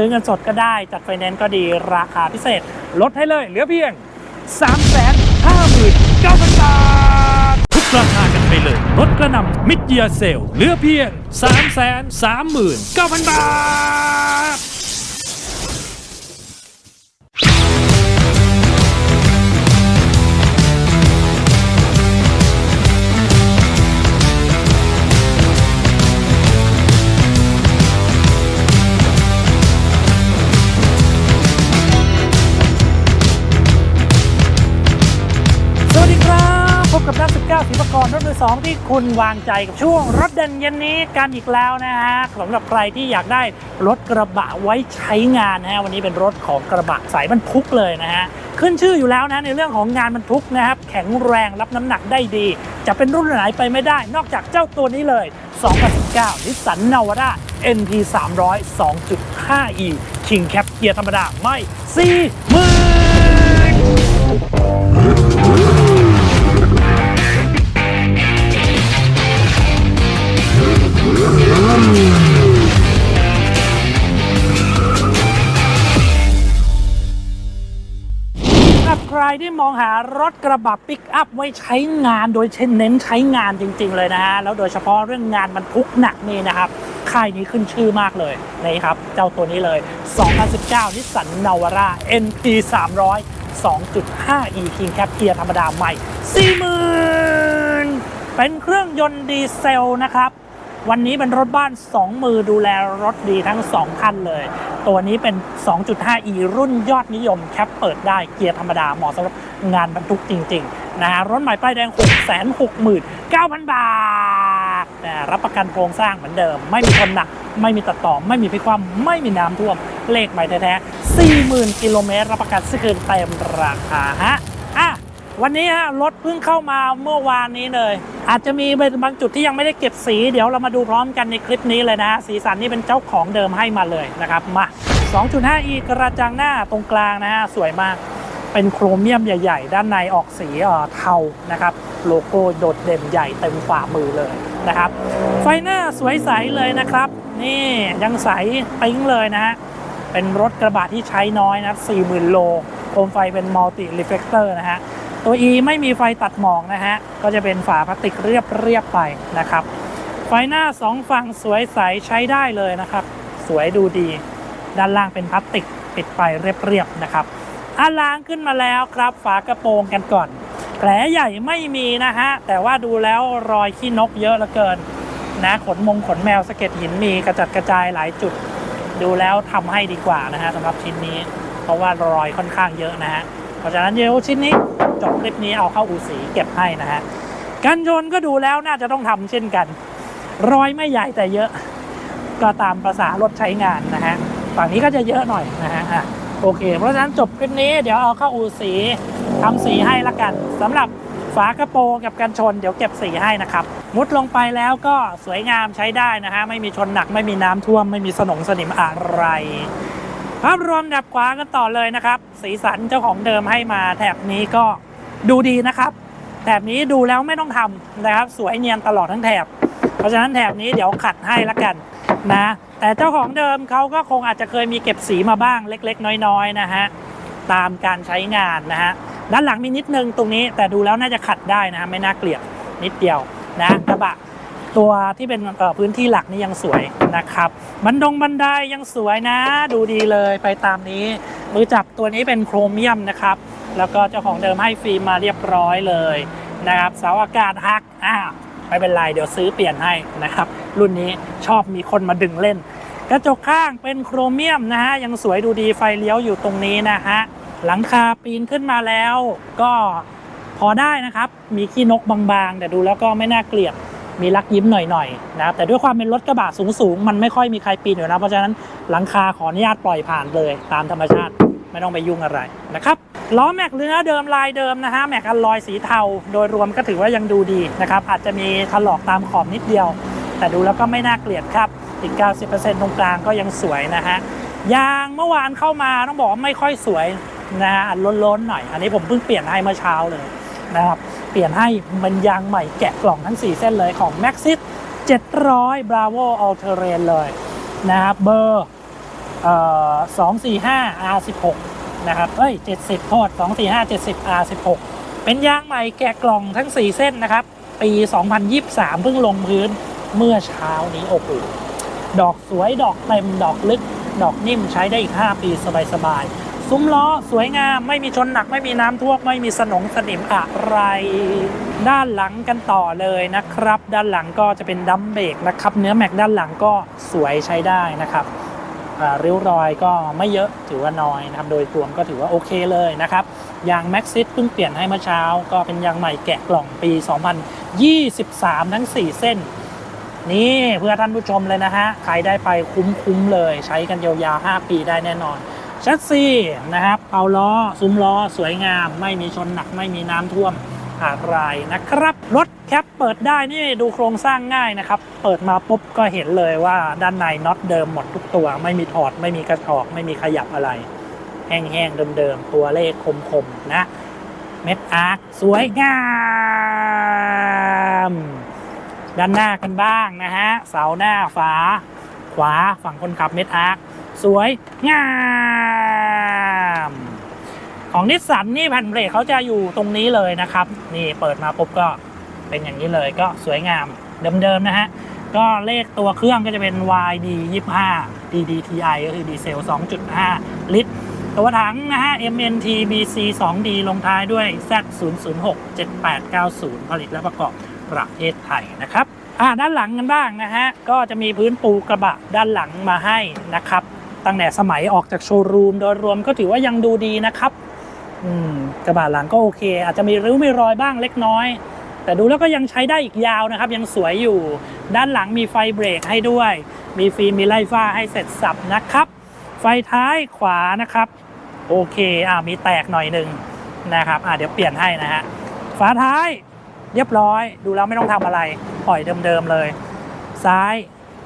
ซื้อเงินสดก็ได้จัดไฟแนนซ์ก็ดีราคาพิเศษ ลดให้เลยเหลือเพียง 3 5 9 0 0 0บาท ทุกราคากันไปเลยลดกระหน่ำมิดเยียเซลเหลือเพียง 3 3 9 0 0 0 บาท ศิลปกรรถมือสองที่คุณวางใจกับช่วงรถเด่นเย็นนี้กันอีกแล้วนะฮะสำหรับใครที่อยากได้รถกระบะไว้ใช้งานนะฮะวันนี้เป็นรถของกระบะสายบรรทุกเลยนะฮะขึ้นชื่ออยู่แล้วนะในเรื่องของงานบรรทุกนะครับแข็งแรงรับน้ำหนักได้ดี จะเป็นรุ่นไหนไปไม่ได้ นอกจากเจ้าตัวนี้เลย2019นิสสันนาวาร่า NP 300 2.5e King Cap เกียร์ธรรมดาไม่สี่หมื่น สำหรับใครที่มองหารถกระบะปิกอัพไว้ใช้งานโดยเช่น้นใช้งานจริง ๆ เลยนะฮะ แล้วโดยเฉพาะเรื่องงานบรรทุกหนักนี่นะครับค่ายนี้ขึ้นชื่อมากเลยนี่ครับ เจ้าตัวนี้เลย 2019 นิสสันนาวาร่า NP 300 2.5 e King Cap เกียร์ธรรมดาใหม่ 40,000 เป็นเครื่องยนต์ดีเซลนะครับ วันนี้เป็นรถบ้าน 2 มือดูแลรถดีทั้ง 2 คันเลย ตัวนี้เป็น 2.5e รุ่นยอดนิยมแคปเปิดได้เกียร์ธรรมดาเหมาะสำหรับงานบรรทุกจริง ๆ นะฮะรถใหม่ป้ายแดง 669,000 บาทแต่รับประกันโครงสร้างเหมือนเดิม ไม่มีคนหนัก ไม่มีตัดต่อ ไม่มีพิกความไม่มีน้ำท่วม เลขใหม่แท้ๆ40,000กิโลเมตรรับประกันซื้อคืนเต็มราคาฮะ วันนี้ฮะรถเพิ่งเข้ามาเมื่อวานนี้เลย อาจจะมีบางจุดที่ยังไม่ได้เก็บสี เดี๋ยวเรามาดูพร้อมกันในคลิปนี้เลยนะสีสันนี่เป็นเจ้าของเดิมให้มาเลยนะครับมา 2.5e กระจังหน้าตรงกลางนะฮะสวยมากเป็นโครเมียมใหญ่ ๆ ด้านในออกสีเทานะครับ โลโก้โดดเด่นใหญ่เต็มฝ่ามือเลยนะครับ ไฟหน้าสวยใสเลยนะครับ นี่ยังใสปิ๊งเลยนะฮะเป็นรถกระบะที่ใช้น้อยนะ40,000 โลโคมไฟเป็นมัลติรีเฟกเตอร์นะฮะ ตัว E ไม่มีไฟตัดหมอกนะฮะ ก็จะเป็นฝาพลาสติกเรียบเรียบๆไปนะครับ ไฟหน้าสองฝั่งสวยใสใช้ได้เลยนะครับ สวยดูดี ด้านล่างเป็นพลาสติกปิดไปเรียบๆนะครับอะล้างขึ้นมาแล้วครับ ฝากระโปรงกันก่อน แผลใหญ่ไม่มีนะฮะ แต่ว่าดูแล้วรอยขี้นกเยอะเหลือเกินนะขนมงขนแมวสะเก็ดหินมีกระจัดกระจายหลายจุด ดูแล้วทำให้ดีกว่านะฮะสำหรับชิ้นนี้ เพราะว่ารอยค่อนข้างเยอะนะฮะ เพราะฉะนั้นเดี๋ยวชิ้นนี้จบคลิปนี้เอาเข้าอูสีเก็บให้นะฮะกันชนก็ดูแล้วน่าจะต้องทำเช่นกัน รอยไม่ใหญ่แต่เยอะ ก็ตามภาษารถใช้งานนะฮะฝั่งนี้ก็จะเยอะหน่อยนะฮะโอเค เพราะฉะนั้นจบคลิปนี้เดี๋ยวเอาเข้าอูสีทำสีให้ละกันสำหรับฝากระโปรงกับกันชนเดี๋ยวเก็บสีให้นะครับ มุดลงไปแล้วก็สวยงามใช้ได้นะฮะไม่มีชนหนักไม่มีน้ำท่วมไม่มีสนงสนิมอะไร ภาพรวมแถบขวากันต่อเลยนะครับ สีสันเจ้าของเดิมให้มาแถบนี้ก็ดูดีนะครับ แถบนี้ดูแล้วไม่ต้องทำนะครับ สวยเนียนตลอดทั้งแถบ เพราะฉะนั้นแถบนี้เดี๋ยวขัดให้ละกันนะ แต่เจ้าของเดิมเขาก็คงอาจจะเคยมีเก็บสีมาบ้างเล็ก ๆ น้อยๆนะฮะตามการใช้งานนะฮะด้านหลังมีนิดนึงตรงนี้แต่ดูแล้วน่าจะขัดได้นะฮะไม่น่าเกลียดนิดเดียวนะกระบะ ตัวที่เป็นพื้นที่หลักนี่ยังสวยนะครับบันดงบันไดยังสวยนะ ดูดีเลยไปตามนี้ มือจับตัวนี้เป็นโครเมียมนะครับ แล้วก็เจ้าของเดิมให้ฟิล์มมาเรียบร้อยเลยนะครับเสาอากาศหักอ้าวไม่เป็นไรเดี๋ยวซื้อเปลี่ยนให้นะครับ รุ่นนี้ชอบมีคนมาดึงเล่น กระจกข้างเป็นโครเมียมนะฮะยังสวยดูดีไฟเลี้ยวอยู่ตรงนี้นะฮะหลังคาปีนขึ้นมาแล้วก็พอได้นะครับ มีขี้นกบางๆ แต่ดูแล้วก็ไม่น่าเกลียด มีลักยิ้มหน่อยๆนะครับแต่ด้วยความเป็นรถกระบะสูงๆ มันไม่ค่อยมีใครปีนอยู่นะเพราะฉะนั้นหลังคาขออนุญาตปล่อยผ่านเลยตามธรรมชาติไม่ต้องไปยุ่งอะไรนะครับล้อแม็กเนื้อเดิมลายเดิมนะฮะแม็กอลลอยสีเทา โดยรวมก็ถือว่ายังดูดีนะครับอาจจะมีถลอกตามขอบนิดเดียว แต่ดูแล้วก็ไม่น่าเกลียดครับอีก 90%ตรงกลางก็ยังสวยนะฮะยางเมื่อวานเข้ามาต้องบอกว่าไม่ค่อยสวยนะฮะอันล้นๆหน่อย อันนี้ผมเพิ่งเปลี่ยนให้เมื่อเช้าเลยนะครับ ลี่ยนให้มันยางใหม่แกะกล่องทั้ง 4 เส้นเลยของ Maxis 700 Bravo All Terrain เลยนะครับเบอร์เอ่อ245 R16 นะครับเอ้ย 70 โทษ 245 70 R16 เป็นยางใหม่แกะกล่องทั้ง 4 เส้นนะครับ ปี 2023 เพิ่งลงพื้นเมื่อเช้านี้โอ้โหดอกสวยดอกเต็มดอกลึก ดอกนิ่มใช้ได้อีก 5 ปีสบายๆ ซุ้มล้อสวยงามไม่มีชนหนักไม่มีน้ำท่วมไม่มีสนงสนิมอะไร ด้านหลังกันต่อเลยนะครับ ด้านหลังก็จะเป็นดัมเบรกนะครับ เนื้อแม็กด้านหลังก็สวยใช้ได้นะครับริ้วรอยก็ไม่เยอะถือว่าน้อยนะครับโดยรวมก็ถือว่าโอเคเลยนะครับยางแม็กซิสเพิ่งเปลี่ยนให้เมื่อเช้า ก็เป็นยางใหม่แกะกล่องปี 2023 ทั้ง 4 เส้น นี่เพื่อท่านผู้ชมเลยนะฮะใครได้ไปคุ้มๆเลย ใช้กันยาวๆ5ปีได้แน่นอน ชสซีนะครับเปาล้อ ซุ้มล้อ สวยงาม ไม่มีชนหนักไม่มีน้ำท่วมอะไรนะครับ รถแคปเปิดได้นี่ดูโครงสร้างง่ายนะครับ เปิดมาปุ๊บก็เห็นเลยว่าด้านในน็อตเดิมหมดทุกตัว ไม่มีถอด ไม่มีกระชอก ไม่มีขยับอะไร แห้งๆเดิมๆตัวเลขคมๆนะเม็ดอาร์คสวยงามด้านหน้ากันบ้างนะฮะเสาหน้าฝา ขวาฝั่งคนขับเม็ดอาร์คสวยงาม ของนิสสันนี่แผ่นเบรกเขาจะอยู่ตรงนี้เลยนะครับ นี่เปิดมาปุ๊บก็เป็นอย่างนี้เลยก็สวยงามเดิมๆนะฮะ ก็เลขตัวเครื่องก็จะเป็น YD 25 DDTI ก็คือดีเซล 2.5 ลิตร ตัวถังนะฮะ MNT BC 2D ลงท้ายด้วย Z 0 0 6 7 8 9 0 ผลิตและประกอบประเทศไทยนะครับอ่าด้านหลังกันบ้างนะฮะ ก็จะมีพื้นปูกระบะด้านหลังมาให้นะครับ ตั้งแต่สมัยออกจากโชว์รูมโดยรวมก็ถือว่ายังดูดีนะครับ อืมกระบะหลังก็โอเค อาจจะมีริ้วมีรอยบ้างเล็กน้อย แต่ดูแล้วก็ยังใช้ได้อีกยาวนะครับ ยังสวยอยู่ ด้านหลังมีไฟเบรกให้ด้วย มีฟิล์มมีไล่ฟ้าให้เสร็จสับนะครับ ไฟท้ายขวานะครับ โอเคอ่ามีแตกหน่อยหนึ่งนะครับอ่าเดี๋ยวเปลี่ยนให้นะฮะฝาท้ายเรียบร้อย ดูแล้วไม่ต้องทำอะไรปล่อยเดิมๆเลย ซ้าย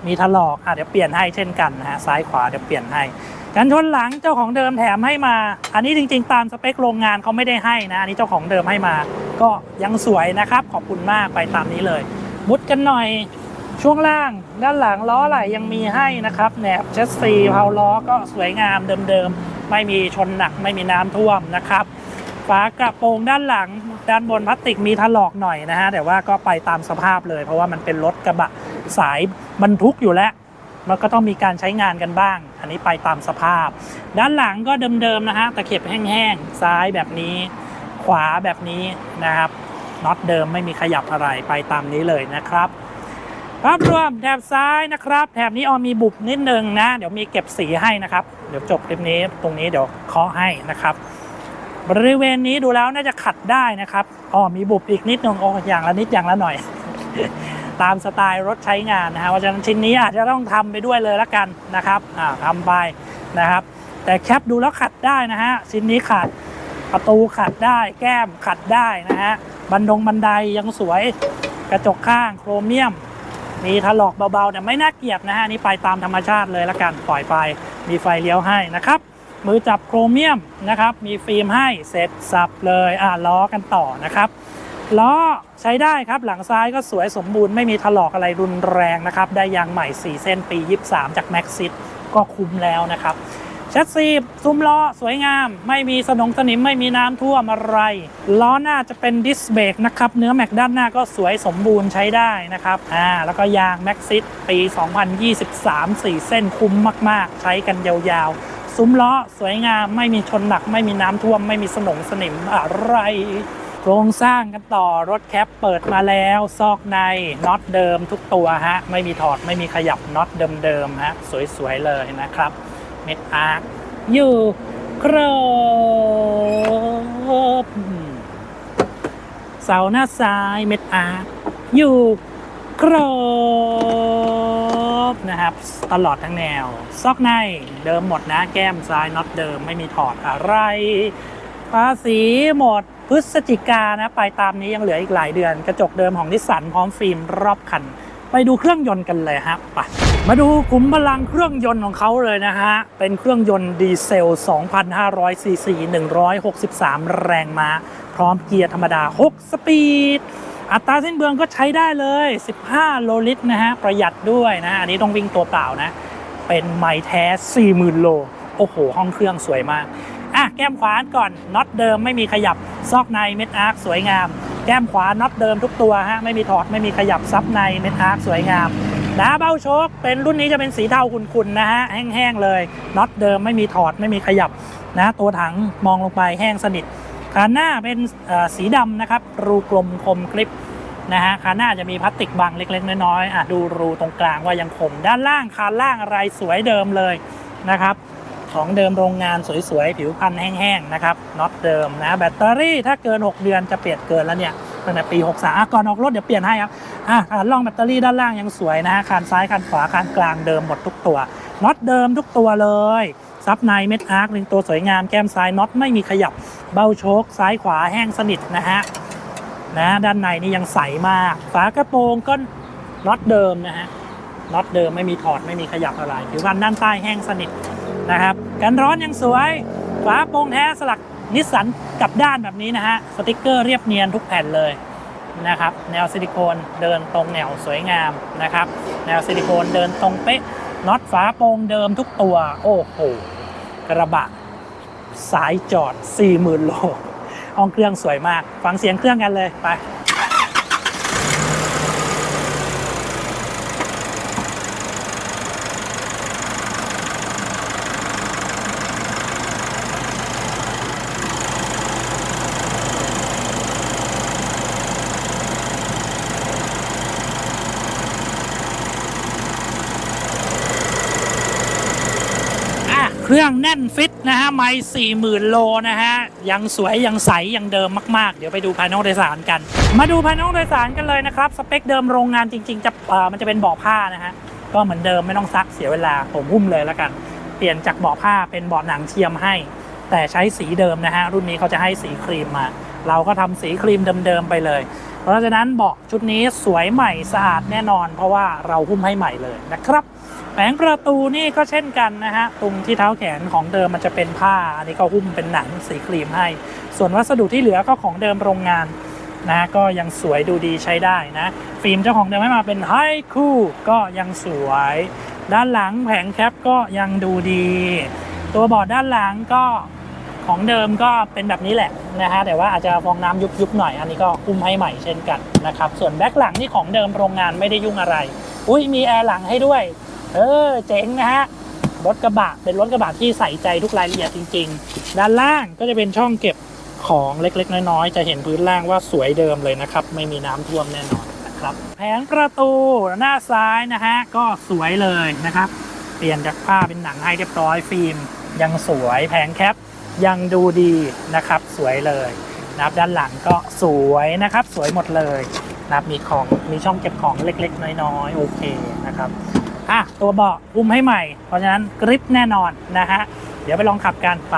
มีถลอกอะเดี๋ยวเปลี่ยนให้เช่นกันนะฮะซ้ายขวาเดี๋ยวเปลี่ยนให้ กันชนหลังเจ้าของเดิมแถมให้มา อันนี้จริง ๆ ตามสเปคโรงงานเขาไม่ได้ให้นะ อันนี้เจ้าของเดิมให้มา ก็ยังสวยนะครับ ขอบคุณมากไปตามนี้เลย มุดกันหน่อย ช่วงล่างด้านหลังล้อไหลยังมีให้นะครับแหนบเชสซีเพาล้อก็สวยงามเดิมๆ ไม่มีชนหนักไม่มีน้ำท่วมนะครับฝากระโปรงด้านหลังด้านบนพลาสติกมีถลอกหน่อยนะฮะแต่ว่าก็ไปตามสภาพเลย เพราะว่ามันเป็นรถกระบะสายบรรทุกอยู่แล้ว มันก็ต้องมีการใช้งานกันบ้าง อันนี้ไปตามสภาพ ด้านหลังก็เดิมๆนะฮะตะเข็บแห้งๆ ซ้ายแบบนี้ ขวาแบบนี้นะครับน็อตเดิมไม่มีขยับอะไรไปตามนี้เลยนะครับภาพรวมแถบซ้ายนะครับ แถบนี้ออมีบุบนิดนึงนะ เดี๋ยวมีเก็บสีให้นะครับ เดี๋ยวจบคลิปนี้ตรงนี้เดี๋ยวเคาะให้นะครับ บริเวณนี้ดูแล้วน่าจะขัดได้นะครับอ๋อมีบุบอีกนิดนึงโอ้อย่างละนิดอย่างละหน่อย ตามสไตล์รถใช้งานนะฮะเพราะฉะนั้นชิ้นนี้อาจจะต้องทำไปด้วยเลยละกันนะครับอ่าทำไปนะครับ แต่แคปดูแล้วขัดได้นะฮะชิ้นนี้ขัดประตูขัดได้แก้มขัดได้นะฮะบันดงบันไดยังสวยกระจกข้างโครเมียม มีถลอกเบาๆแต่ไม่น่าเกลียดนะฮะนี่ไปตามธรรมชาติเลยละกันปล่อยไป มีไฟเลี้ยวให้นะครับ มือจับโครเมียมนะครับ มีฟิล์มให้เสร็จสับเลยอ่าล้อกันต่อนะครับ ล้อใช้ได้ครับหลังซ้ายก็สวยสมบูรณ์ไม่มีถลอกอะไรรุนแรงนะครับ ได้ยางใหม่ 4 เส้นปี 23 จากแม็กซิก็คุ้มแล้วนะครับแชสซีซุ้มล้อสวยงาม ไม่มีสนงสนิมไม่มีน้ำท่วมอะไร ล้อหน้าจะเป็นดิสเบรกนะครับ เนื้อแม็กด้านหน้าก็สวยสมบูรณ์ใช้ได้นะครับอ่าแล้วก็ยางแม็กซิสปี 2023 4 เส้นคุ้มมาก ๆ ใช้กันยาวๆ ซุ้มล้อสวยงาม ไม่มีชนหนัก ไม่มีน้ำท่วม ไม่มีสนงสนิมอะไร โครงสร้างกันต่อรถแคปเปิดมาแล้ว ซอกในน็อตเดิมทุกตัวฮะ ไม่มีถอดไม่มีขยับน็อตเดิมๆฮะ สวยๆเลยนะครับ เม็ดอาร์คอยู่ครบเสาหน้าซ้ายเม็ดอาร์คอยู่ครบนะครับ ตลอดทั้งแนว ซอกในเดิมหมดนะแก้มซ้ายน็อตเดิมไม่มีถอดอะไรภาษีหมด พฤศจิกานะไปตามนี้ยังเหลืออีกหลายเดือน กระจกเดิมของนิสสันพร้อมฟิล์มรอบคัน ไปดูเครื่องยนต์กันเลยฮะไปมาดูขุมพลังเครื่องยนต์ของเขาเลยนะฮะ เป็นเครื่องยนต์ดีเซล 2,500 ซีซี 163 แรงม้า พร้อมเกียร์ธรรมดา 6 สปีด อัตราสิ้นเบืองก็ใช้ได้เลย 15 โลลิตรนะฮะ ประหยัดด้วยนะ อันนี้ต้องวิ่งตัวเปล่านะ เป็นไม้แท้ 40,000 โล โอ้โห ห้องเครื่องสวยมาก อะแก้มขวาก่อนน็อตเดิมไม่มีขยับซอกในเม็ดอาร์คสวยงาม แก้มขวาน็อตเดิมทุกตัวฮะไม่มีถอดไม่มีขยับซับในเม็ดอาร์คสวยงามนะเบ้าโชคเป็นรุ่นนี้จะเป็นสีเทาขุ่นๆนะฮะแห้งๆเลยน็อตเดิมไม่มีถอดไม่มีขยับนะตัวถังมองลงไปแห้งสนิทคานหน้าเป็นสีดำนะครับรูกลมคมกริบนะฮะคานหน้าจะมีพลาสติกบังเล็ก ๆ น้อยๆอะดูรูตรงกลางว่ายังคม ด้านล่างคานล่างอะไรสวยเดิมเลยนะครับ ของเดิมโรงงานสวยๆ ผิวพันแห้งๆ นะครับน็อตเดิมนะแบตเตอรี่ถ้าเกิน 6 เดือนจะเปลี่ยนเกินแล้วเนี่ยตั้งแต่ปี 63อะก่อนออกรถเดี๋ยวเปลี่ยนให้ครับอะคานล่องแบตเตอรี่ด้านล่างยังสวยนะคานซ้ายคานขวาคานกลางเดิมหมดทุกตัวน็อตเดิมทุกตัวเลยซับในเม็ดอาร์คหนึ่งตัวสวยงามแก้มซ้ายน็อตไม่มีขยับเบ้าโชคซ้ายขวาแห้งสนิทนะฮะนะด้านในนี่ยังใสมาก ฝากระโปรงก็น็อตเดิมนะฮะน็อตเดิมไม่มีถอดไม่มีขยับอะไรผิวพันด้านใต้แห้งสนิท นะครับ กันร้อนยังสวย ฝาโปรงแท้สลักนิสสันกับด้านแบบนี้นะฮะ สติกเกอร์เรียบเนียนทุกแผ่นเลยนะครับ แนวซิลิโคนเดินตรงแนวสวยงามนะครับ แนวซิลิโคนเดินตรงเป๊ะ น็อตฝาโปรงเดิมทุกตัว โอ้โห กระบะ สายจอด 40,000 โลห้องเครื่องสวยมาก ฟังเสียงเครื่องกันเลยไป อะ เครื่องแน่นฟิตนะฮะไม่สี่หมื่นโลนะฮะ ยังสวยยังใสยังเดิมมาก ๆ เดี๋ยวไปดูภายนอกโดยสารกัน มาดูภายนอกโดยสารกันเลยนะครับ สเปคเดิมโรงงานจริง ๆ จะมันจะเป็นเบาะผ้านะฮะ ก็เหมือนเดิมไม่ต้องซักเสียเวลาผมหุ้มเลยแล้วกัน เปลี่ยนจากเบาะผ้าเป็นเบาะหนังเทียมให้ แต่ใช้สีเดิมนะฮะ รุ่นนี้เขาจะให้สีครีมมา เราก็ทำสีครีมเดิมๆไปเลย เพราะฉะนั้นเบาะชุดนี้สวยใหม่สะอาดแน่นอน เพราะว่าเราหุ้มให้ใหม่เลยนะครับ แผงประตูนี่ก็เช่นกันนะฮะตรงที่เท้าแขนของเดิมมันจะเป็นผ้า อันนี้ก็หุ้มเป็นหนังสีครีมให้ ส่วนวัสดุที่เหลือก็ของเดิมโรงงานนะก็ยังสวยดูดีใช้ได้นะ ฟิล์มเจ้าของเดิมให้มาเป็นไฮคูก็ยังสวย ด้านหลังแผงแคปก็ยังดูดี ตัวบอร์ดด้านหลังก็ของเดิมก็เป็นแบบนี้แหละนะฮะแต่ว่าอาจจะฟองน้ำยุบๆหน่อยอันนี้ก็คุ้มให้ใหม่เช่นกันนะครับส่วนแบ็คหลังนี่ของเดิมโรงงานไม่ได้ยุ่งอะไร อุ้ยมีแอร์หลังให้ด้วย เออเจ๋งนะฮะรถกระบะเป็นรถกระบะที่ใส่ใจทุกรายละเอียดจริง ๆ ด้านล่างก็จะเป็นช่องเก็บของเล็กๆ น้อยๆ จะเห็นพื้นล่างว่าสวยเดิมเลยนะครับ ไม่มีน้ำท่วมแน่นอนนะครับ แผงประตูหน้าซ้ายนะฮะก็สวยเลยนะครับ เปลี่ยนจากผ้าเป็นหนังให้เรียบร้อยฟิล์ม ยังสวยแผงแคปยังดูดีนะครับ สวยเลยนะครับด้านหลังก็สวยนะครับ สวยหมดเลยนะครับมีของมีช่องเก็บของเล็ก ๆ น้อยๆ โอเคนะครับ อะตัวเบาะอุ้มให้ใหม่ เพราะฉะนั้นกริปแน่นอนนะฮะเดี๋ยวไปลองขับกันไป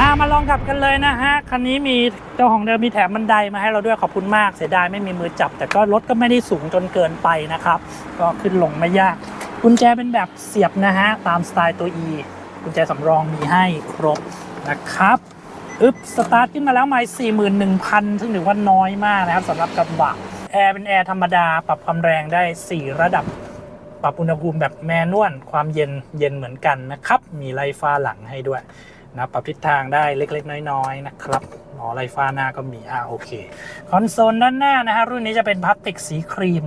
อะมาลองขับกันเลยนะฮะ คันนี้มีเจ้าของเดิมมีแถมบันไดมาให้เราด้วยขอบคุณมาก เสียดายไม่มีมือจับ แต่ก็รถก็ไม่ได้สูงจนเกินไปนะครับ ก็ขึ้นลงไม่ยากกุญแจเป็นแบบเสียบนะฮะ ตามสไตล์ตัว E กุญแจสำรองมีให้ครบนะครับอึบสตาร์ทขึ้นมาแล้วไม่41,000 ซึ่งถือว่าน้อยมากนะครับสำหรับกระบะแอร์เป็นแอร์ธรรมดาปรับความแรงได้ 4 ระดับ ปรับอุณหภูมิแบบแมนวลความเย็นเย็นเหมือนกันนะครับ มีไลฟ้าหลังให้ด้วยนะปรับทิศทางได้เล็กๆ น้อยๆนะครับอ๋อไลฟ้าหน้าก็มีอ่าโอเค คอนโซลด้านหน้านะฮะรุ่นนี้จะเป็นพลาสติกสีครีม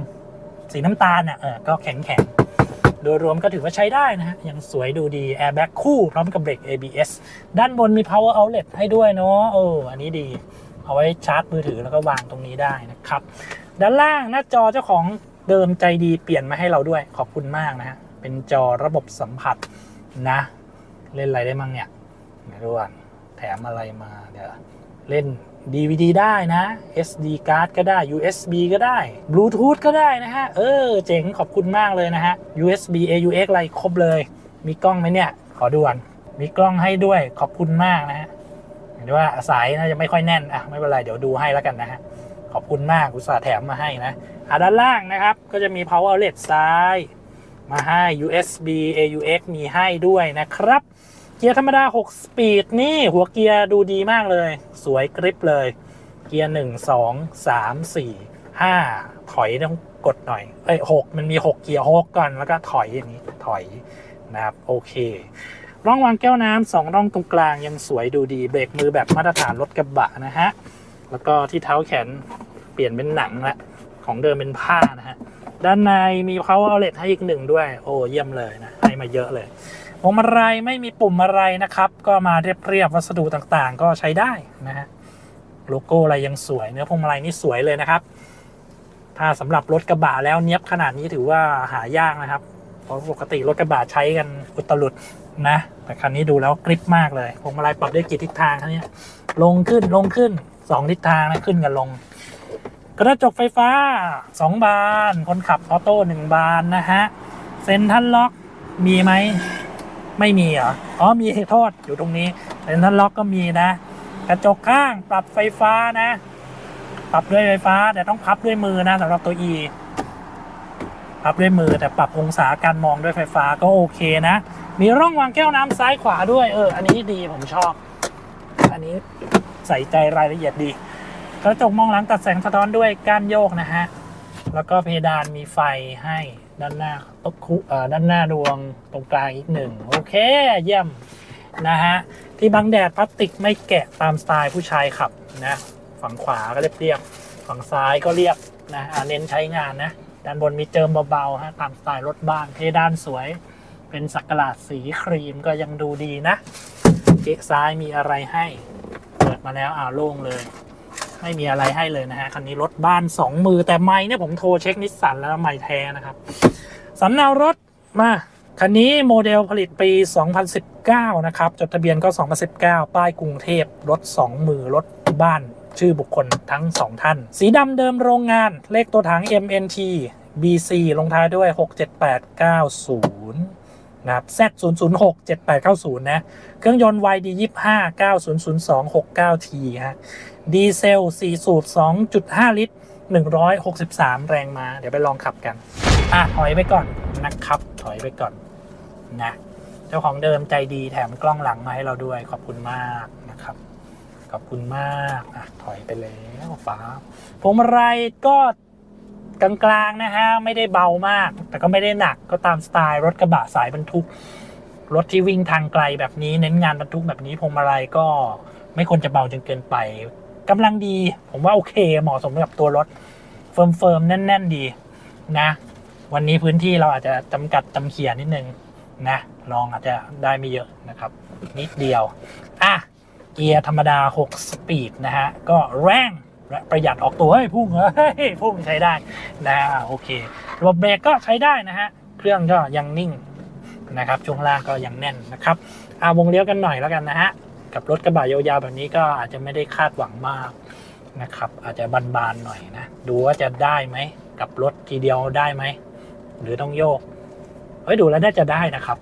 สีน้ำตาลอะเออก็แข็งๆโดยรวมก็ถือว่าใช้ได้นะฮะ ยังสวยดูดี แอร์แบ็กคู่พร้อมกับเบรก ABS ด้านบนมี power outlet ให้ด้วยเนาะเอออันนี้ดี เอาไว้ชาร์จมือถือแล้วก็วางตรงนี้ได้นะครับ ด้านล่างหน้าจอเจ้าของ เดิมใจดีเปลี่ยนมาให้เราด้วยขอบคุณมากนะฮะ เป็นจอระบบสัมผัสนะ เล่นอะไรได้มั่งเนี่ยเดี๋ยวดูก่อนแถมอะไรมาเดี๋ยวเล่น DVD ได้นะ SD card ก็ได้ USB ก็ได้ Bluetooth ก็ได้นะฮะ เออ เจ๋งขอบคุณมากเลยนะฮะ USB AUX อะไรครบเลย มีกล้องไหมเนี่ย ขอด่วน มีกล้องให้ด้วยขอบคุณมากนะฮะเห็นว่าสายน่าจะไม่ค่อยแน่นอะไม่เป็นไรเดี๋ยวดูให้แล้วกันนะฮะ ขอบคุณมากอุตส่าห์แถมมาให้นะ อะด้านล่างนะครับ ก็จะมี power outlet ซ้าย มาให้ USB AUX มีให้ด้วยนะครับ เกียร์ธรรมดา 6 สปีดนี่หัวเกียร์ดูดีมากเลย สวยกริปเลย เกียร์ 1 2 3 4 5 ถอยต้องกดหน่อย เอ้ย6มันมี 6 เกียร์6ก่อน แล้วก็ถอยอย่างนี้ ถอยนะครับ โอเค ร่องวางแก้วน้ำสองร่องตรงกลางยังสวยดูดี เบรกมือแบบมาตรฐานรถกระบะนะฮะ แล้วก็ที่เท้าแขนเปลี่ยนเป็นหนังละ ของเดิมเป็นผ้านะฮะ ด้านในมีเขาเอาเลทให้อีกหนึ่งด้วย โอ้เยี่ยมเลยนะ ให้มาเยอะเลยพวงมาลัยไม่มีปุ่มอะไรนะครับ ก็มาเรียบๆวัสดุต่างๆ ก็ใช้ได้นะฮะ โลโก้อะไรยังสวย เนื้อพวงมาลัยนี่สวยเลยนะครับ ถ้าสำหรับรถกระบะแล้วเนี้ยบขนาดนี้ถือว่าหายากนะครับ เพราะปกติรถกระบะใช้กันอุตลุดนะ แต่คันนี้ดูแล้วกริปมากเลยพวงมาลัยปรับได้กี่ทิศทางคันนี้ลงขึ้นลงขึ้นสองทิศทางนะขึ้นกับลง กระจกไฟฟ้า 2 บาน คนขับออโต้หนึ่งบานนะฮะ เซ็นทรัลล็อกมีไหม ไม่มีเหรอ อ๋อ มีโทษอยู่ตรงนี้ เซ็นทรัลล็อกก็มีนะ กระจกข้างปรับไฟฟ้านะ ปรับด้วยไฟฟ้าแต่ต้องพับด้วยมือนะสำหรับตัว E พับด้วยมือแต่ปรับองศาการมองด้วยไฟฟ้าก็โอเคนะ มีร่องวางแก้วน้ำซ้ายขวาด้วย เออ อันนี้ดีผมชอบ อันนี้ใส่ใจรายละเอียดดี กระจกมองหลังตัดแสงสะท้อนด้วยก้านโยกนะฮะ แล้วก็เพดานมีไฟให้ด้านหน้าตบคุเอ่อด้านหน้าดวงตรงกลางอีกหนึ่งโอเคเยี่ยมนะฮะ ที่บังแดดพลาสติกไม่แกะตามสไตล์ผู้ชายขับนะ ฝั่งขวาก็เรียบๆฝั่งซ้ายก็เรียบนะอ่าเน้นใช้งานนะ ด้านบนมีเจิมเบาๆฮะตามสไตล์รถบ้านเพดานสวย เป็นสักหลาดสีครีมก็ยังดูดีนะเก๊ซ้ายมีอะไรให้ เปิดมาแล้วอ่าโล่งเลย ไม่มีอะไรให้เลยนะฮะ คันนี้รถบ้าน 2 มือแต่ไม่เนี่ยผมโทรเช็คนิสสันแล้วไม่แท้นะครับสำเนารถมา คันนี้โมเดลผลิตปี 2019 นะครับ จดทะเบียนก็ 2019 ป้ายกรุงเทพรถ 2 มือรถบ้านชื่อบุคคลทั้ง 2 ท่าน สีดำเดิมโรงงาน เลขตัวถัง MNT BC ลงท้ายด้วย 67890นะครับ Z 0 0 6 7 8 9 0 นะ เครื่องยนต์ YD 25 9002 69T ฮะ ดีเซล 4 สูบ2.5 ลิตร 163 แรงมา เดี๋ยวไปลองขับกัน อะ ถอยไปก่อนนะครับ ถอยไปก่อนนะ เจ้าของเดิมใจดีแถมกล้องหลังมาให้เราด้วย ขอบคุณมากนะครับ ขอบคุณมากอะถอยไปแล้วฟ้าพวงมาลัยก็กลางๆนะฮะ ไม่ได้เบามาก แต่ก็ไม่ได้หนักก็ตามสไตล์รถกระบะสายบรรทุก รถที่วิ่งทางไกลแบบนี้เน้นงานบรรทุกแบบนี้พวงมาลัยก็ไม่ควรจะเบาจนเกินไป กำลังดี ผมว่าโอเค เหมาะสมกับตัวรถ เฟิร์มๆ แน่น ๆ ดีนะ วันนี้พื้นที่เราอาจจะจำกัดจำเขียนิดนึงนะลองอาจจะได้ไม่เยอะนะครับ นิดเดียว อะ เกียร์ธรรมดา 6 สปีดนะฮะ ก็แรงและประหยัดออกตัวเฮ้ยพุ่งเฮ้ยพุ่งใช้ได้นะโอเค ระบบเบรกก็ใช้ได้นะฮะ เครื่องก็ยังนิ่งนะครับช่วงล่างก็ยังแน่นนะครับอาวงเลี้ยวกันหน่อยแล้วกันนะฮะ กับรถกระบะยาวๆแบบนี้ก็อาจจะไม่ได้คาดหวังมากนะครับ อาจจะบานๆหน่อยนะ ดูว่าจะได้ไหม กับรถทีเดียวได้ไหม หรือต้องโยก เฮ้ย ดูแล้วน่าจะได้นะครับ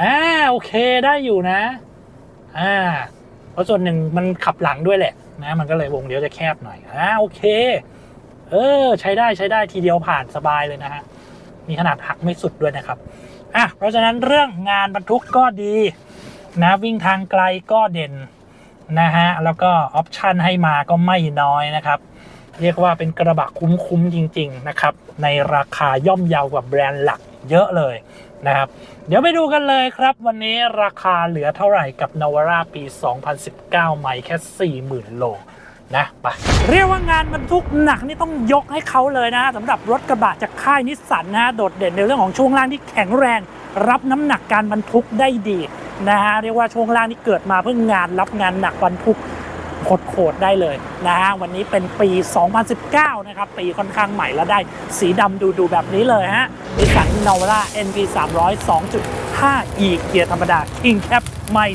อ่าโอเคได้อยู่นะอ่าเพราะส่วนหนึ่งมันขับหลังด้วยแหละนะ มันก็เลยวงเลี้ยวจะแคบหน่อยอ่าโอเค เออ ใช้ได้ใช้ได้ทีเดียวผ่านสบายเลยนะฮะมีขนาดหักไม่สุดด้วยนะครับอะเพราะฉะนั้นเรื่องงานบรรทุกก็ดี นะวิ่งทางไกลก็เด่นนะฮะแล้วก็ออปชันให้มาก็ไม่น้อยนะครับ เรียกว่าเป็นกระบะคุ้มๆจริง ๆ นะครับ ในราคาย่อมเยาวกว่าแบรนด์หลักเยอะเลยนะครับ เดี๋ยวไปดูกันเลยครับ วันนี้ราคาเหลือเท่าไหร่กับ Navara ปี 2019 ใหม่แค่ 40,000 โลนะไปเรียกว่างานบรรทุกหนักนี่ต้องยกให้เขาเลยนะสำหรับรถกระบะจากค่ายนิสสันนะโดดเด่นในเรื่องของช่วงล่างที่แข็งแรง รับน้ำหนักการบรรทุกได้ดีนะฮะเรียกว่าช่วงล่างนี่เกิดมาเพื่องานรับงานหนักบรรทุกโคตรได้เลยนะฮะวันนี้เป็นปี 2019 นะครับ ปีค่อนข้างใหม่แล้วได้สีดำดูๆแบบนี้เลยฮะนิสสันนาวาร่า NP 300 2.5 e เกียร์ธรรมดา King Cap ใหม่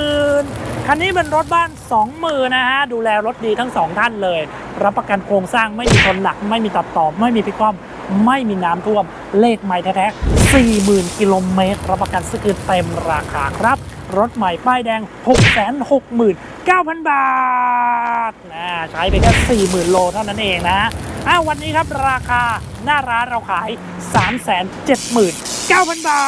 40,000 คันนี้เป็นรถบ้าน 2 มือนะฮะ ดูแลรถดีทั้ง 2 ท่านเลย รับประกันโครงสร้างไม่มีชนหนัก ไม่มีตัดต่อ ไม่มีพิกคว่ำ ไม่มีน้ำท่วม เลขใหม่แท้ๆ40,000 กิโลเมตร รับประกันซื้อคืนเต็มราคาครับ รถใหม่ป้ายแดง 669,000 บาทนะใช้ไปแค่ 40,000 โลเท่านั้นเองนะอ้าววันนี้ครับราคาหน้าร้านเราขาย 379,000 บา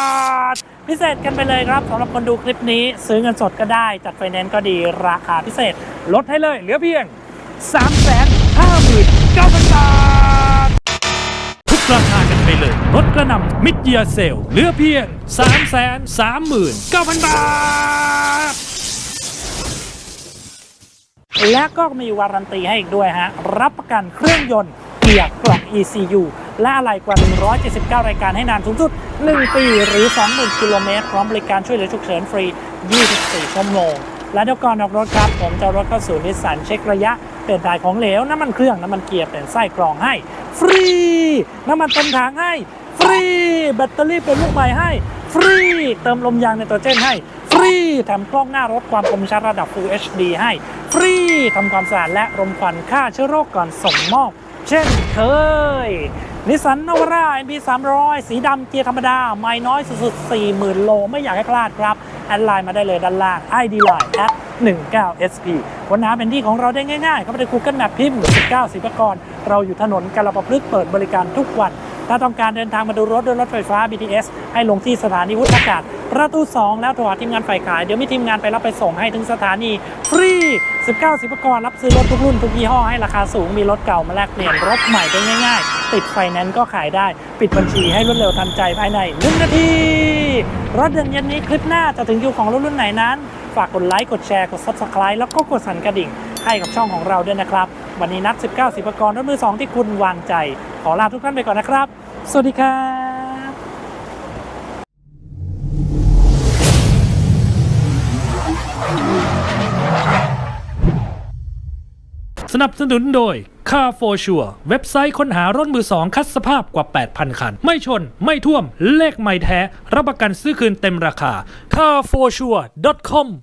ท พิเศษกันไปเลยครับสำหรับคนดูคลิปนี้ ซื้อเงินสดก็ได้ จัดไฟแนนซ์ก็ดีราคาพิเศษ ลดให้เลยเหลือเพียง 359,000 บาท ราคากันไปเลยรถกระหนำมิดเยียเซลเหลือเพียง3 3 9 0 0 0 บาท และก็มีวารันตีให้อีกด้วยฮะ รับประกันเครื่องยนต์เกียร์กล่อง ECU และอะไรกว่า 179 รายการให้นานสูงสุด 1 ปีหรือ 20,000 กิโลเมตร พร้อมบริการช่วยเหลือฉุกเฉินฟรี 24 ชั่วโมง และเดี๋ยวก่อนออกรถครับ ผมจะรถเข้าสู่นิสสันเช็คระยะ เปลี่ยนถ่ายของเหลว น้ำมันเครื่องน้ำมันเกียร์เปลี่ยนไส้กรองให้ ฟรี น้ำมันเต็มถังให้ ฟรี แบตเตอรี่เป็นลูกใหม่ให้ ฟรี เติมลมยางในตัวเจนให้ ฟรีแถมกล้องหน้ารถความคมชัดระดับ Full HD ให้ ฟรีทำความสะอาดและรมควันฆ่าเชื้อโรคก่อนส่งมอบ เช่นเคย นิสสันนวาร่า NP 300 สีดำเกียร์ธรรมดา ไม่น้อยสุดๆ40,000 โล ไม่อยากให้พลาดครับ แอดไลน์มาได้เลยด้านล่าง ID Line at 19 SP ค้นหาเป็นที่ของเราได้ง่ายๆ เข้าไปใน Google Map พิมพ์19ศิลปากรเราอยู่ถนนกาลปะพฤกษ์เปิดบริการทุกวัน ถ้าต้องการเดินทางมาดูรถด้วยรถไฟฟ้า BTS ให้ลงที่สถานีวุฒากาศประตู 2 แล้วโทรหาทีมงานฝ่ายขาย เดี๋ยวมีทีมงานไปรับไปส่งให้ถึงสถานี ฟรี 19 สิบกรรับซื้อรถทุกรุ่นทุกยี่ห้อให้ราคาสูงมีรถเก่ามาแลกเปลี่ยนรถใหม่ได้ง่าย ๆ ติดไฟแนนซ์ก็ขายได้ ปิดบัญชีให้รวดเร็วทันใจภายใน1นาทีรถเดือนเย็นนี้คลิปหน้าจะถึงคิวของรถรุ่นไหนนั้น ฝากกดไลค์กดแชร์กด Subscribe แล้วก็กดสั่นกระดิ่งให้กับช่องของเราด้วยนะครับ วันนี้นัด 19 สิบกรรถมือสองที่คุณวางใจ ขอลาทุกท่านไปก่อนนะครับ สวัสดีครับสนับสนุนโดย Car for Sure เว็บไซต์ค้นหารถมือสองคัดสภาพกว่า 8,000 คัน ไม่ชน ไม่ท่วม เลขไม่แท้ รับประกันซื้อคืนเต็มราคา carforsure.com